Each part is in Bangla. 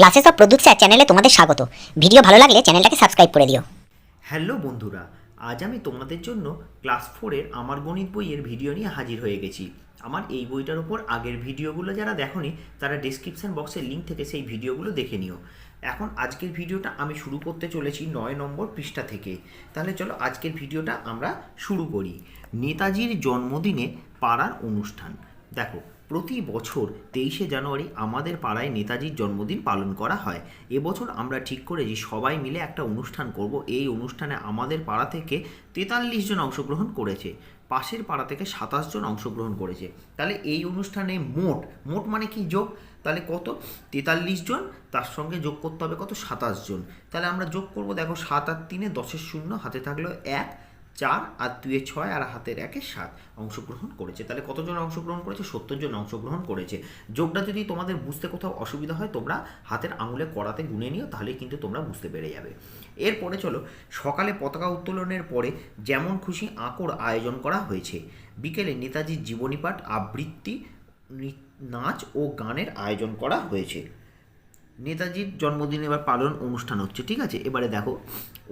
ক্লাসেস অফ স্যার চ্যানেলে তোমাদের স্বাগত। ভিডিও ভালো লাগলে চ্যানেলটাকে সাবস্ক্রাইব করে দিও। হ্যালো বন্ধুরা, আজ আমি তোমাদের জন্য ক্লাস ফোরের আমার গণিত বইয়ের ভিডিও নিয়ে হাজির হয়ে গেছি। আমার এই বইটার উপর আগের ভিডিওগুলো যারা দেখোনি, তারা ডিসক্রিপশন বক্সের লিঙ্ক থেকে সেই ভিডিওগুলো দেখে নিও। এখন আজকের ভিডিওটা আমি শুরু করতে চলেছি নয় নম্বর পৃষ্ঠা থেকে। তাহলে চলো আজকের ভিডিওটা আমরা শুরু করি। নেতাজির জন্মদিনে পাড়ার অনুষ্ঠান। দেখো, প্রতি বছর তেইশে জানুয়ারি আমাদের পাড়ায় নেতাজির জন্মদিন পালন করা হয়। এবছর আমরা ঠিক করেছি, সবাই মিলে একটা অনুষ্ঠান করব। এই অনুষ্ঠানে আমাদের পাড়া থেকে তেতাল্লিশ জন অংশগ্রহণ করেছে। পাশের পাড়া থেকে সাতাশ জন অংশগ্রহণ করেছে। তাহলে এই অনুষ্ঠানে মোট মোট মানে কি যোগ? তাহলে কত? তেতাল্লিশ জন, তার সঙ্গে যোগ করতে হবে কত? সাতাশ জন। তাহলে আমরা যোগ করব, দেখো, সাত আর তিনে দশের শূন্য, হাতে থাকল এক। চার, আর দুয়ে ছয়, আর হাতের একে সাত অংশগ্রহণ করেছে। তাহলে কতজন অংশগ্রহণ করেছে? সত্তর জন অংশগ্রহণ করেছে। যোগটা যদি তোমাদের বুঝতে কোথাও অসুবিধা হয়, তোমরা হাতের আঙুলে কড়াতে গুনে নিও তাহলে কিন্তু তোমরা বুঝতে পেরে যাবে। এরপরে চলো, সকালে পতাকা উত্তোলনের পরে যেমন খুশি আঁকড় আয়োজন করা হয়েছে। বিকেলে নেতাজির জীবনী পাঠ, আবৃত্তি নাচ ও গানের আয়োজন করা হয়েছে। নেতাজির জন্মদিন এবার পালন অনুষ্ঠান হচ্ছে, ঠিক আছে? এবারে দেখো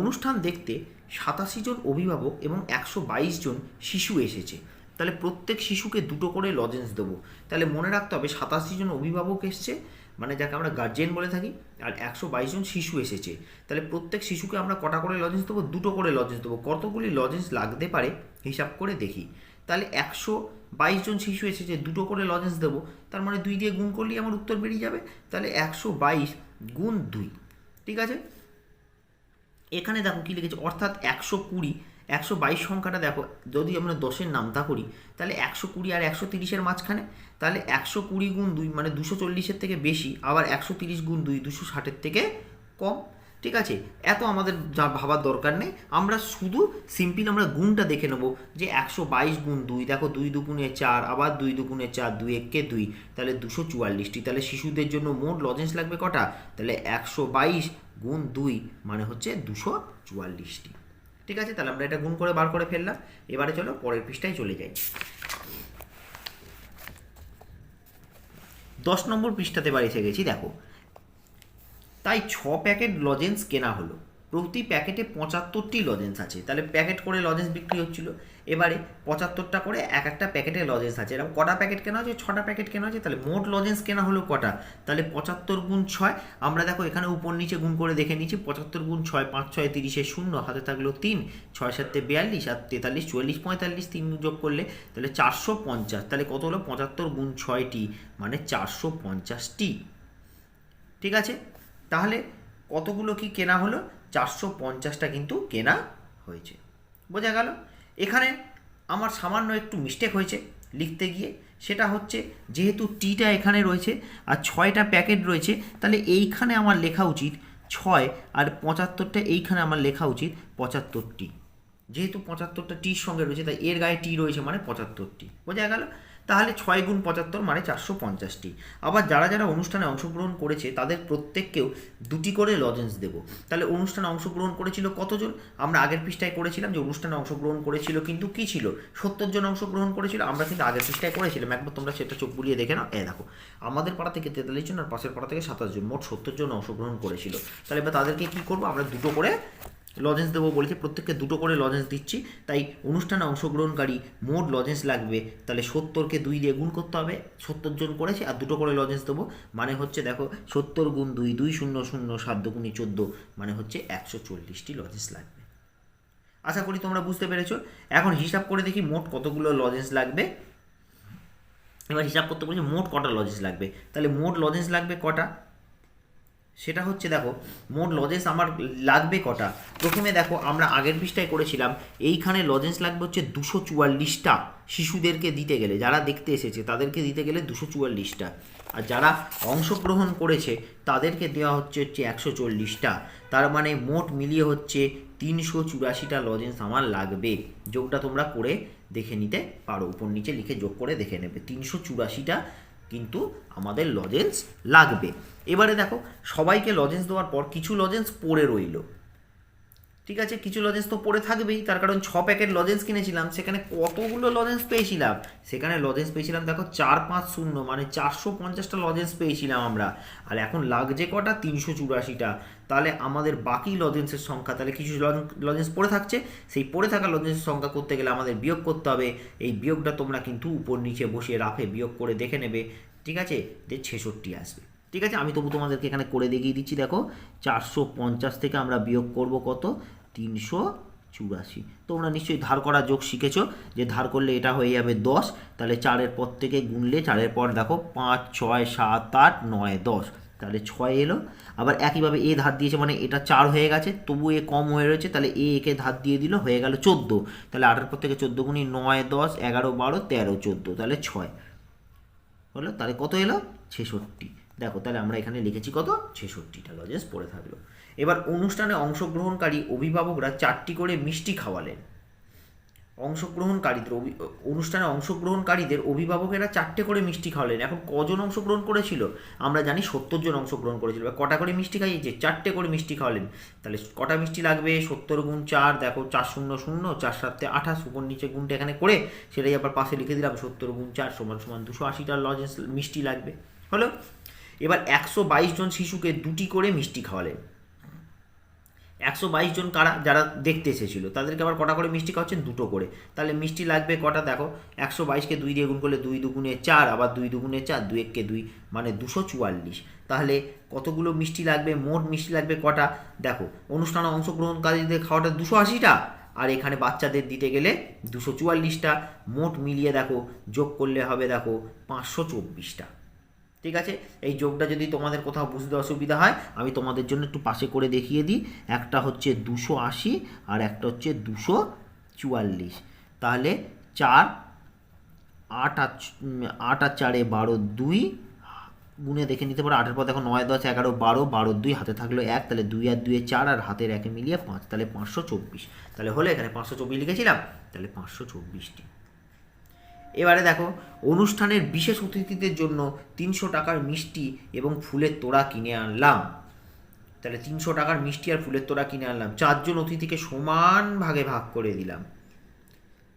অনুষ্ঠান দেখতে সাতাশি জন অভিভাবক এবং একশো বাইশ জন শিশু এসেছে। তাহলে প্রত্যেক শিশুকে দুটো করে লজেন্স দেবো। তাহলে মনে রাখতে হবে, সাতাশি জন অভিভাবক এসছে মানে যাকে আমরা গার্জেন বলে থাকি, আর একশো বাইশ জন শিশু এসেছে। তাহলে প্রত্যেক শিশুকে আমরা কটা করে লজেন্স দেবো? দুটো করে লজেন্স দেবো। কতগুলি লজেন্স লাগতে পারে হিসাব করে দেখি। তাহলে একশো বাইশ জন শিশু এসেছে, দুটো করে লজেন্স দেবো। তার মানে দুই দিয়ে গুণ করলেই আমার উত্তর বেরিয়ে যাবে। তাহলে একশো বাইশ গুণ দুই, ঠিক আছে? এখানে দেখো কী লিখেছে, অর্থাৎ একশো কুড়ি, একশো বাইশ সংখ্যাটা দেখো, যদি আমরা দশের নামতা করি, তাহলে একশো কুড়ি আর একশো তিরিশের মাঝখানে, তাহলে একশো কুড়ি গুণ দুই মানে দুশো চল্লিশের থেকে বেশি, আবার একশো তিরিশ গুণ দুই, দুশো ষাটের থেকে কম। ঠিক আছে? এত আমাদের যা ভাবার দরকার নেই। আমরা শুধু সিম্পল আমরা গুণটা দেখে নেব যে একশো বাইশ গুণ দুই, দেখো দুই দুগুণে চার, আবার দুই দুগুণে চার, দুই এককে দুই, তাহলে দুশো চুয়াল্লিশটি। তাহলে শিশুদের জন্য মোট লজেন্স লাগবে কটা? তাহলে একশো বাইশ গুণ দুই মানে হচ্ছে দুশো চুয়াল্লিশটি। ঠিক আছে? তাহলে আমরা এটা গুণ করে বার করে ফেললাম। এবারে চলো পরের পৃষ্ঠায় চলে যাই। দশ নম্বর পৃষ্ঠাতে এবার এসে গেছি, দেখো। তাই ছ প্যাকেট লজেন্স কেনা হলো। প্রতি প্যাকেটে পঁচাত্তরটি লজেন্স আছে। তাহলে প্যাকেট করে লজেন্স বিক্রি হচ্ছিল। এবারে পঁচাত্তরটা করে এক একটা প্যাকেটে লজেন্স আছে। এরকম কটা প্যাকেট কেনা হচ্ছে ছটা প্যাকেট কেনা হচ্ছে তাহলে মোট লজেন্স কেনা হলো কটা? তাহলে পঁচাত্তর গুণ ছয়। আমরা দেখো এখানে উপর নিচে গুণ করে দেখে নিচ্ছি। পঁচাত্তর গুণ ছয়, পাঁচ, ছয়, তিরিশে শূন্য। হাতে থাকল তিন। ছয় সাতে বিয়াল্লিশ আর তেতাল্লিশ, চুয়াল্লিশ, পঁয়তাল্লিশ তিন যোগ করলে তাহলে চারশো পঞ্চাশ। তাহলে কত হলো? পঁচাত্তর গুণ ছয়টি মানে চারশো পঞ্চাশটি। ঠিক আছে? তাহলে কতগুলো কি কেনা হলো? চারশো পঞ্চাশটা কিন্তু কেনা হয়েছে। বোঝা গেল? এখানে আমার সামান্য একটু মিস্টেক হয়েছে লিখতে গিয়ে। সেটা হচ্ছে যেহেতু টিটা এখানে রয়েছে আর ছয়টা প্যাকেট রয়েছে, তাহলে এইখানে আমার লেখা উচিত ছয় আর পঁচাত্তরটা এইখানে আমার লেখা উচিত পঁচাত্তরটি। যেহেতু পঁচাত্তরটা টির সঙ্গে রয়েছে, তাই এর গায়ে টি রয়েছে মানে পঁচাত্তরটি। বোঝা গেল? তাহলে ছয় গুণ পঁচাত্তর মানে চারশো পঞ্চাশটি। আবার যারা যারা অনুষ্ঠানে অংশগ্রহণ করেছে, তাদের প্রত্যেককেও দুটি করে লজেন্স দেবো। তাহলে অনুষ্ঠানে অংশগ্রহণ করেছিল কতজন? আমরা আগের পৃষ্ঠায় করেছিলাম যে অনুষ্ঠানে অংশগ্রহণ করেছিল কিন্তু কি ছিল? সত্তর জন অংশগ্রহণ করেছিল, আমরা কিন্তু আগের পৃষ্ঠায় করেছিলাম। একবার তোমরা সেটা চোখ বুলিয়ে দেখে নাও। এ দেখো, আমাদের পাড়া থেকে তেতাল্লিশ জন আর পাশের পাড়া থেকে সাতাশ জন, মোট সত্তর জন অংশগ্রহণ করেছিল। তাহলে এবার তাদেরকে কী করব? আমরা দুটো করে লজেন্স দেবো বলেছে, প্রত্যেককে দুটো করে লজেন্স দিচ্ছি, তাই অনুষ্ঠানে অংশগ্রহণকারী মোট লজেন্স লাগবে। তাহলে সত্তরকে দুই দিয়ে গুণ করতে হবে, সত্তর জন করেছে, আর দুটো করে লজেন্স দেবো মানে হচ্ছে দেখো সত্তর গুণ দুই দুই শূন্য শূন্য সাত দুগুণি চোদ্দ মানে হচ্ছে একশো চল্লিশটি লজেন্স লাগবে। আশা করি তোমরা বুঝতে পেরেছ। এখন হিসাব করে দেখি মোট কতগুলো লজেন্স লাগবে। এবার হিসাব করতে বলছি মোট কটা লজেন্স লাগবে। তাহলে মোট লজেন্স লাগবে কটা? সেটা হচ্ছে দেখো, মোট লজেন্স আমার লাগবে কটা? প্রথমে দেখো, আমরা আগের পৃষ্ঠায় করেছিলাম, এইখানে লজেন্স লাগবে হচ্ছে দুশো চুয়াল্লিশটা শিশুদেরকে দিতে গেলে, যারা দেখতে এসেছে, তাদেরকে দিতে গেলে দুশো চুয়াল্লিশটা। আর যারা অংশগ্রহণ করেছে, তাদেরকে দেওয়া হচ্ছে হচ্ছে একশো চল্লিশটা। তার মানে মোট মিলিয়ে হচ্ছে তিনশো চুরাশিটা লজেন্স আমার লাগবে। যোগটা তোমরা করে দেখে নিতে পারো, উপর নিচে লিখে যোগ করে দেখে নেবে। তিনশো চুরাশিটা কিন্তু আমাদের লজেন্স লাগবে। এবারে দেখো সবাইকে লজেন্স দেওয়ার পর কিছু লজেন্স পড়ে রইল। ঠিক আছে, কিছু লজেন্স তো পড়ে থাকবেই, তার কারণ ছ প্যাকেট লজেন্স কিনেছিলাম, সেখানে কতগুলো লজেন্স পেয়েছিলাম? সেখানে লজেন্স পেয়েছিলাম, দেখো, চার পাঁচ শূন্য মানে চারশো পঞ্চাশটা লজেন্স পেয়েছিলাম আমরা। আর এখন লাগছে কটা? তিনশো চুরাশিটা। তাহলে আমাদের বাকি লজেন্সের সংখ্যা, তাহলে কিছু লজেন্স পড়ে থাকছে, সেই পড়ে থাকা লজেন্সের সংখ্যা করতে গেলে আমাদের বিয়োগ করতে হবে। এই বিয়োগটা তোমরা কিন্তু উপর নিচে বসিয়ে রাফে বিয়োগ করে দেখে নেবে, ঠিক আছে? যে ছেষট্টি আসবে। ঠিক আছে? আমি তবু তোমাদেরকে এখানে করে দেখিয়ে দিচ্ছি, দেখো। চারশো পঞ্চাশ থেকে আমরা বিয়োগ করব কত? তিনশো চুরাশি। তোমরা নিশ্চয়ই ধার করা যোগ শিখেছো যে ধার করলে এটা হয়ে যাবে দশ। তাহলে চারের পর থেকে গুনলে, চারের পর দেখো, পাঁচ, ছয়, সাত, আট, নয়, দশ। তাহলে ছয় এলো। আবার একইভাবে এ ধার দিয়েছে মানে এটা চার হয়ে গেছে, তবু এ কম হয়ে রয়েছে, তাহলে এ একে ধার দিয়ে দিল, হয়ে গেল চোদ্দ। তাহলে আটের পর থেকে চোদ্দ গুণি নয়, দশ, এগারো, বারো, তেরো, চোদ্দ। তাহলে ছয়। হলো? তাহলে কত এলো? ছেষট্টি। দেখো, তাহলে আমরা এখানে লিখেছি কত? ছেষট্টিটা লজেন্স পড়ে থাকল। এবার অনুষ্ঠানে অংশগ্রহণকারী অভিভাবকরা চারটি করে মিষ্টি খাওয়ালেন। অংশগ্রহণকারীদের অনুষ্ঠানে অংশগ্রহণকারীদের অভিভাবকেরা চারটে করে মিষ্টি খাওয়ালেন। এখন কজন অংশগ্রহণ করেছিল? আমরা জানি সত্তর জন অংশগ্রহণ করেছিল। এবার কটা করে মিষ্টি খাইয়েছে? চারটে করে মিষ্টি খাওয়ালেন। তাহলে কটা মিষ্টি লাগবে? সত্তর গুণ চার, দেখো, চার শূন্য শূন্য, চার সাতে আঠাশ, উপর নিচে গুণটা এখানে করে সেটাই আবার পাশে লিখে দিলাম, সত্তর গুণ চার সমান সমান দুশো আশিটা লজেন্স মিষ্টি লাগবে। হলো? এবার একশো বাইশ জন শিশুকে দুটি করে মিষ্টি খাওয়ালেন। একশো বাইশ জন কারা, যারা দেখতে এসেছিল, তাদেরকে আবার কটা করে মিষ্টি খাওয়াচ্ছেন? দুটো করে। তাহলে মিষ্টি লাগবে কটা? দেখো, একশো বাইশকে দুই দিয়ে গুণ করলে দুই দুগুণে চার, আবার দুই দুগুণে চার, দুই এককে দুই মানে দুশো চুয়াল্লিশ। তাহলে কতগুলো মিষ্টি লাগবে? মোট মিষ্টি লাগবে কটা? দেখো, অনুষ্ঠানে অংশগ্রহণকারীদের খাওয়াটা দুশো আশিটা, আর এখানে বাচ্চাদের দিতে গেলে দুশো চুয়াল্লিশটা। মোট মিলিয়ে দেখো, যোগ করলে হবে দেখো পাঁচশো চব্বিশটা। ঠিক আছে? এই যোগটা যদি তোমাদের কোথাও বুঝতে অসুবিধা হয়, আমি তোমাদের জন্য একটু পাশে করে দেখিয়ে দিই। একটা হচ্ছে দুশো আশি আর একটা হচ্ছে দুশো চুয়াল্লিশ। তাহলে চার, আট আর আট আর চারে বারো দুই গুনে দেখে নিতে পারো, আটের পর দেখো নয়, দশ, এগারো, বারো বারো দুই, হাতে থাকল এক, তাহলে দুই আর দুয়ে চার আর হাতের একে মিলিয়ে পাঁচ, তাহলে পাঁচশো চব্বিশ। তাহলে হলো এখানে পাঁচশো চব্বিশ লিখেছিলাম, তাহলে পাঁচশো চব্বিশটি। এবারে দেখো, অনুষ্ঠানের বিশেষ অতিথিদের জন্য তিনশো টাকার মিষ্টি এবং ফুলের তোড়া কিনে আনলাম। তাহলে তিনশো টাকার মিষ্টি আর ফুলের তোড়া কিনে আনলাম। চারজন অতিথিকে সমান ভাগে ভাগ করে দিলাম।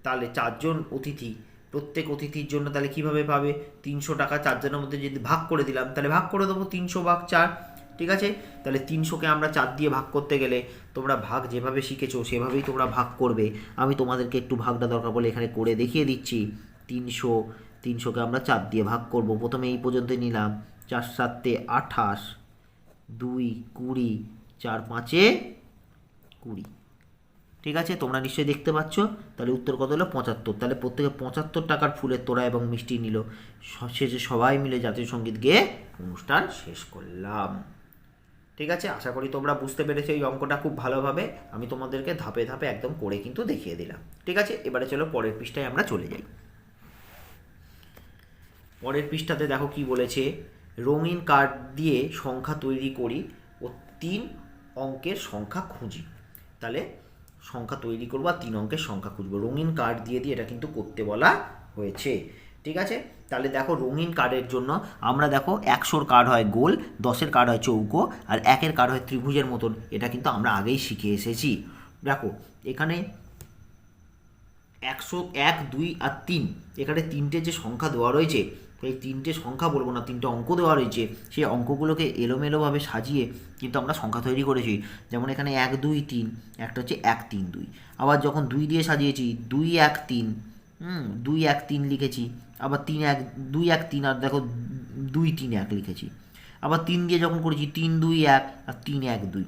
তাহলে চারজন অতিথি, প্রত্যেক অতিথির জন্য তাহলে কীভাবে পাবে? তিনশো টাকা চারজনের মধ্যে যদি ভাগ করে দিলাম, তাহলে ভাগ করে দেবো তিনশো ভাগ চার, ঠিক আছে? তাহলে তিনশোকে আমরা চার দিয়ে ভাগ করতে গেলে তোমরা ভাগ যেভাবে শিখেছো, সেভাবেই তোমরা ভাগ করবে। আমি তোমাদেরকে একটু ভাগটা দরকার বলে এখানে করে দেখিয়ে দিচ্ছি। তিনশো, তিনশোকে আমরা চার দিয়ে ভাগ করব। প্রথমে এই পর্যন্ত নিলাম। চার সাতে আঠাশ, দুই কুড়ি, চার পাঁচে কুড়ি। ঠিক আছে? তোমরা নিশ্চয়ই দেখতে পাচ্ছ। তাহলে উত্তর কত হলো? পঁচাত্তর। তাহলে প্রত্যেকে পঁচাত্তর টাকার ফুলের তোড়া এবং মিষ্টি নিল। শেষে সবাই মিলে জাতীয় সংগীত গেয়ে অনুষ্ঠান শেষ করলাম। ঠিক আছে? আশা করি তোমরা বুঝতে পেরেছ এই অঙ্কটা খুব ভালোভাবে। আমি তোমাদেরকে ধাপে ধাপে একদম করে কিন্তু দেখিয়ে দিলাম। ঠিক আছে? এবারে চলো পরের পৃষ্ঠায় আমরা চলে যাই। পরের পৃষ্ঠাতে দেখো কি বলেছে, রঙিন কার্ড দিয়ে সংখ্যা তৈরি করি ও তিন অঙ্কের সংখ্যা খুঁজি। তাহলে সংখ্যা তৈরি করব আর তিন অঙ্কের সংখ্যা খুঁজবো। রঙিন কার্ড দিয়ে দিয়ে এটা কিন্তু করতে বলা হয়েছে। ঠিক আছে? তাহলে দেখো রঙিন কার্ডের জন্য আমরা দেখো একশোর কার্ড হয় গোল, দশের কার্ড হয় চৌকো, আর একের কার্ড হয় ত্রিভুজের মতন। এটা কিন্তু আমরা আগেই শিখে এসেছি। দেখো, এখানে একশো এক, দুই আর তিন। এখানে তিনটে যে সংখ্যা দেওয়া রয়েছে এই তিনটে সংখ্যা বলব না, তিনটে অঙ্ক দেওয়া রয়েছে, সেই অঙ্কগুলোকে এলোমেলোভাবে সাজিয়ে কিন্তু আমরা সংখ্যা তৈরি করেছি। যেমন এখানে এক, দুই, তিন, একটা হচ্ছে এক, তিন, দুই। আবার যখন দুই দিয়ে সাজিয়েছি, দুই, এক, তিন, হুম, দুই, এক, তিন লিখেছি, আবার তিন, এক, দুই, এক, তিন, আর দেখো দুই, তিন, এক লিখেছি। আবার তিন দিয়ে যখন করেছি, তিন, দুই, এক, আর তিন, এক, দুই।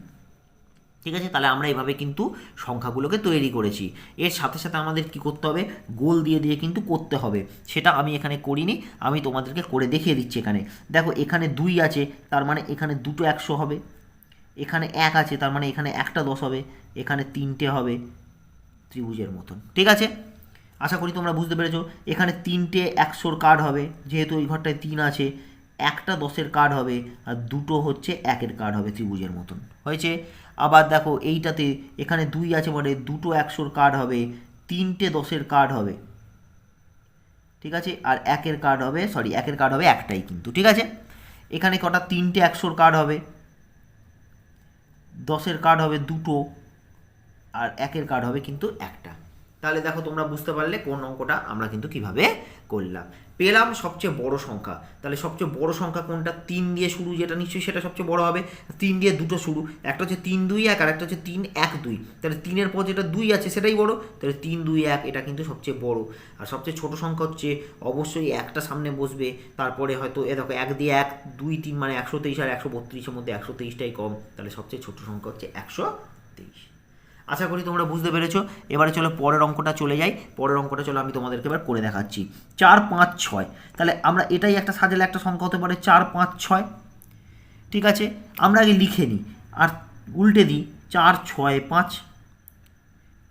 ঠিক আছে? তাহলে আমরা এভাবে কিন্তু সংখ্যাগুলোকে তৈরি করেছি। এর সাথে সাথে আমাদের কি করতে হবে? গোল দিয়ে দিয়ে কিন্তু করতে হবে। সেটা আমি এখানে করিনি, আমি তোমাদেরকে করে দেখিয়ে দিচ্ছি এখানে। দেখো, এখানে দুই আছে, তার মানে এখানে দুটো একশো হবে। এখানে এক আছে, তার মানে এখানে একটা দশ হবে। এখানে তিনটে হবে ত্রিভুজের মতন। ঠিক আছে? আশা করি তোমরা বুঝতে পেরেছ। এখানে তিনটে একশোর কার্ড হবে, যেহেতু ওই ঘরটায় তিন আছে। একটা দশের কার্ড হবে, আর দুটো হচ্ছে একের কার্ড হবে ত্রিভুজের মতন। হয়েছে? আবার দেখো এইটাতে এখানে দুই আছে মানে দুটো একশোর কার্ড হবে, তিনটে দশের কার্ড হবে। ঠিক আছে? আর একের কার্ড হবে সরি একের কার্ড হবে একটাই কিন্তু, ঠিক আছে? এখানে কটা? তিনটে একশোর কার্ড হবে। দশের কার্ড হবে দুটো, আর একের কার্ড হবে কিন্তু একটা। তাহলে দেখো তোমরা বুঝতে পারলে কোন অঙ্কটা আমরা কিন্তু কীভাবে করলাম। পেলাম সবচেয়ে বড় সংখ্যা। তাহলে সবচেয়ে বড় সংখ্যা কোনটা? তিন দিয়ে শুরু যেটা নিশ্চয়ই সেটা সবচেয়ে বড় হবে। তিন দিয়ে দুটো শুরু। একটা হচ্ছে তিন দুই এক আর একটা হচ্ছে তিন এক দুই। তাহলে তিনের পর যেটা দুই আছে সেটাই বড়। তাহলে তিন দুই এক এটা কিন্তু সবচেয়ে বড়। আর সবচেয়ে ছোট সংখ্যা হচ্ছে অবশ্যই একটা সামনে বসবে। তারপরে হয়তো, এ দেখো, এক দিয়ে এক, দুই তিন মানে একশো তেইশ আর একশো বত্রিশের মধ্যে একশো তেইশটাই কম। তাহলে সবচেয়ে ছোট সংখ্যা হচ্ছে একশো তেইশ। আশা করি তোমরা বুঝতে পেরেছ। এবারে চলো পরের অঙ্কটা চলে যাই। পরের অঙ্কটা চলো আমি তোমাদেরকে এবার করে দেখাচ্ছি। চার, পাঁচ, ছয়। তাহলে আমরা এটাই একটা সাজেলে একটা সংখ্যা হতে পারে। চার, পাঁচ, ছয়। ঠিক আছে? আমরা আগে লিখে নিই। আর উল্টে দিই। চার, ছয়, পাঁচ।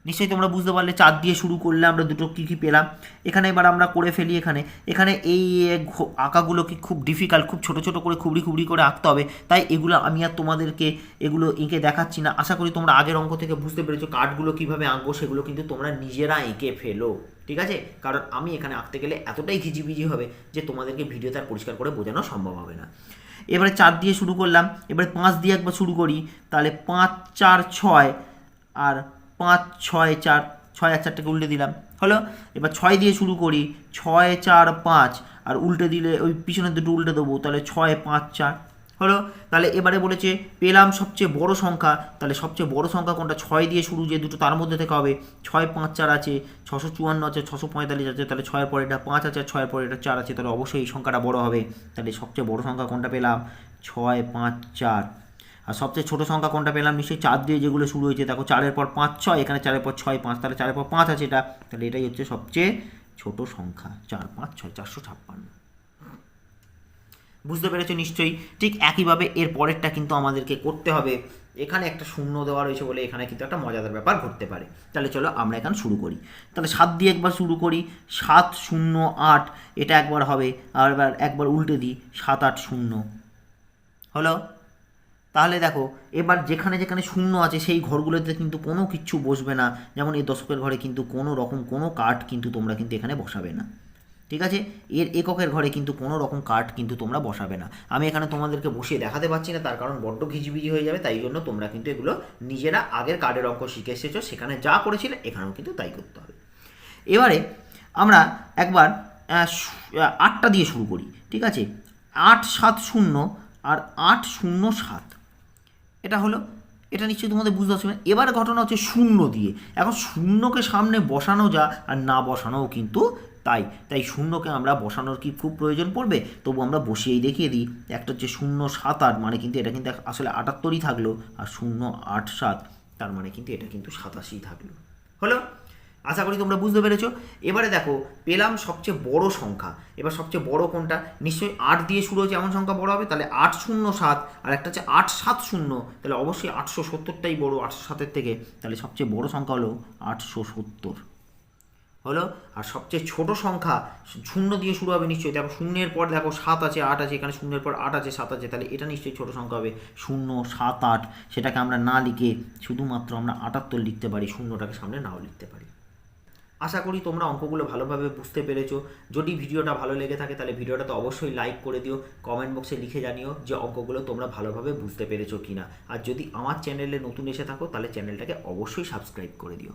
নিশ্চয়ই তোমরা বুঝতে পারলে চার দিয়ে শুরু করলে আমরা দুটো কী কী পেলাম। এখানে এবার আমরা করে ফেলি এখানে। এখানে এই আঁকাগুলো কি খুব ডিফিকাল্ট খুব ছোট ছোট করে খুবড়ি খুবড়ি করে আঁকতে হবে। তাই এগুলো আমি আর তোমাদেরকে এগুলো এঁকে দেখাচ্ছি না। আশা করি তোমরা আগের অঙ্ক থেকে বুঝতে পেরেছ কার্ডগুলো কীভাবে আঁকবো, সেগুলো কিন্তু তোমরা নিজেরা এঁকে ফেলো। ঠিক আছে? কারণ আমি এখানে আঁকতে গেলে এতটাই ঘিজিবিজি হবে যে তোমাদেরকে ভিডিওতে আর পরিষ্কার করে বোঝানো সম্ভব হবে না। এবারে চার দিয়ে শুরু করলাম। এবারে পাঁচ দিয়ে একবার শুরু করি। তাহলে পাঁচ, চার, ছয় আর পাঁচ, ছয়, চার, ছয় আর চারটাকে উল্টে দিলাম। হলো? এবার ছয় দিয়ে শুরু করি, ছয়, চার, পাঁচ, আর উল্টে দিলে ওই পিছনের দুটো উল্টে দেবো, তাহলে ছয়, পাঁচ, চার। হলো? তাহলে এবারে বলেছে, পেলাম সবচেয়ে বড় সংখ্যা, তাহলে সবচেয়ে বড় সংখ্যা কোনটা? ছয় দিয়ে শুরু যে দুটো তার মধ্যে থেকে হবে, ছয়, পাঁচ, চার আছে, ছশো চুয়ান্ন আছে, ছশো পঁয়তাল্লিশ আছে, তাহলে ছয়ের পরে এটা পাঁচ আছে ছয়ের পরে এটা চার আছে, তাহলে অবশ্যই এই সংখ্যাটা বড় হবে। তাহলে সবচেয়ে বড় সংখ্যা কোনটা পেলাম? ছয়, পাঁচ, চার। আর সবচেয়ে ছোটো সংখ্যা কোনটা পেলাম? নিশ্চয়ই চার দিয়ে যেগুলো শুরু হয়েছে, দেখো চারের পর পাঁচ, ছয়, এখানে চারের পর ছয়, পাঁচ, তাহলে চারের পর পাঁচ আছে এটা। তাহলে এটাই হচ্ছে সবচেয়ে ছোট সংখ্যা, চার, পাঁচ, ছয়, চারশো ছাপ্পান্ন। বুঝতে পেরেছ নিশ্চয়ই? ঠিক একইভাবে এর পরেরটা কিন্তু আমাদেরকে করতে হবে। এখানে একটা শূন্য দেওয়া রয়েছে বলে এখানে কিন্তু একটা মজাদার ব্যাপার ঘটতে পারে। তাহলে চলো আমরা এখানে শুরু করি। তাহলে সাত দিয়ে একবার শুরু করি। সাত, শূন্য, আট, এটা একবার হবে। আর একবার উল্টে দিই। সাত, আট, শূন্য। হলো? তাহলে দেখো, এবার যেখানে যেখানে শূন্য আছে সেই ঘরগুলোতে কিন্তু কোনো কিচ্ছু বসবে না। যেমন এই দশকের ঘরে কিন্তু কোনো রকম কোনো কাঠ কিন্তু তোমরা কিন্তু এখানে বসাবে না। ঠিক আছে? এর এককের ঘরে কিন্তু কোনো রকম কাঠ কিন্তু তোমরা বসাবে না। আমি এখানে তোমাদেরকে বসিয়ে দেখাতে পারছি না, তার কারণ বড্ড ঘিজিবিজি হয়ে যাবে, তাই জন্য তোমরা কিন্তু এগুলো নিজেরা আগের কার্ডের অঙ্ক শিখে এসেছ, সেখানে যা করেছিলে এখানেও কিন্তু তাই করতে হবে। এবারে আমরা একবার আটটা দিয়ে শুরু করি। ঠিক আছে? আট সাত শূন্য আর আট শূন্য সাত। এটা হলো, এটা নিশ্চয়ই তোমাদের বুঝতে পারছ এবার ঘটনা হচ্ছে শূন্য দিয়ে। এখন শূন্যকে সামনে বসানো যা আর না বসানোও কিন্তু তাই। তাই শূন্যকে আমরা বসানোর কি খুব প্রয়োজন পড়বে? তবু আমরা বসিয়েই দেখিয়ে দিই। একটা হচ্ছে শূন্য সাত আট মানে কিন্তু এটা কিন্তু আসলে আটাত্তরই থাকল, আর শূন্য আট সাত, তার মানে কিন্তু এটা কিন্তু সাতাশি থাকল। হলো? আশা করি তোমরা বুঝতে পেরেছ। এবারে দেখো, পেলাম সবচেয়ে বড় সংখ্যা। এবার সবচেয়ে বড় কোনটা? নিশ্চয়ই আট দিয়ে শুরু হচ্ছে এমন সংখ্যা বড় হবে? তাহলে আট শূন্য সাত, আর একটা হচ্ছে আট সাত শূন্য। তাহলে অবশ্যই আটশো সত্তরটাই বড়, আটশো সাতের থেকে। তাহলে সবচেয়ে বড় সংখ্যা হলো আটশো সত্তর। হলো? আর সবচেয়ে ছোট সংখ্যা শূন্য দিয়ে শুরু হবে নিশ্চয়ই। দেখো, শূন্যের পর দেখো, সাত আছে, আট আছে, এখানে শূন্যের পর আট আছে, সাত আছে। তাহলে এটা নিশ্চয়ই ছোট সংখ্যা হবে। শূন্য, সাত, আট, সেটাকে আমরা না লিখে শুধুমাত্র আমরা আটাত্তর লিখতে পারি, শূন্যটাকে সামনে নাও লিখতে পারি। আশা করি তোমরা অঙ্কগুলো ভালোভাবে বুঝতে পেরেছ। যদি ভিডিওটা ভালো লেগে থাকে, তাহলে ভিডিওটা তো অবশ্যই লাইক করে দিও। কমেন্ট বক্সে লিখে জানিও যে অঙ্কগুলো তোমরা ভালোভাবে বুঝতে পেরেছ কিনা। আর যদি আমার চ্যানেলে নতুন এসে থাকো, তাহলে চ্যানেলটাকে অবশ্যই সাবস্ক্রাইব করে দিও।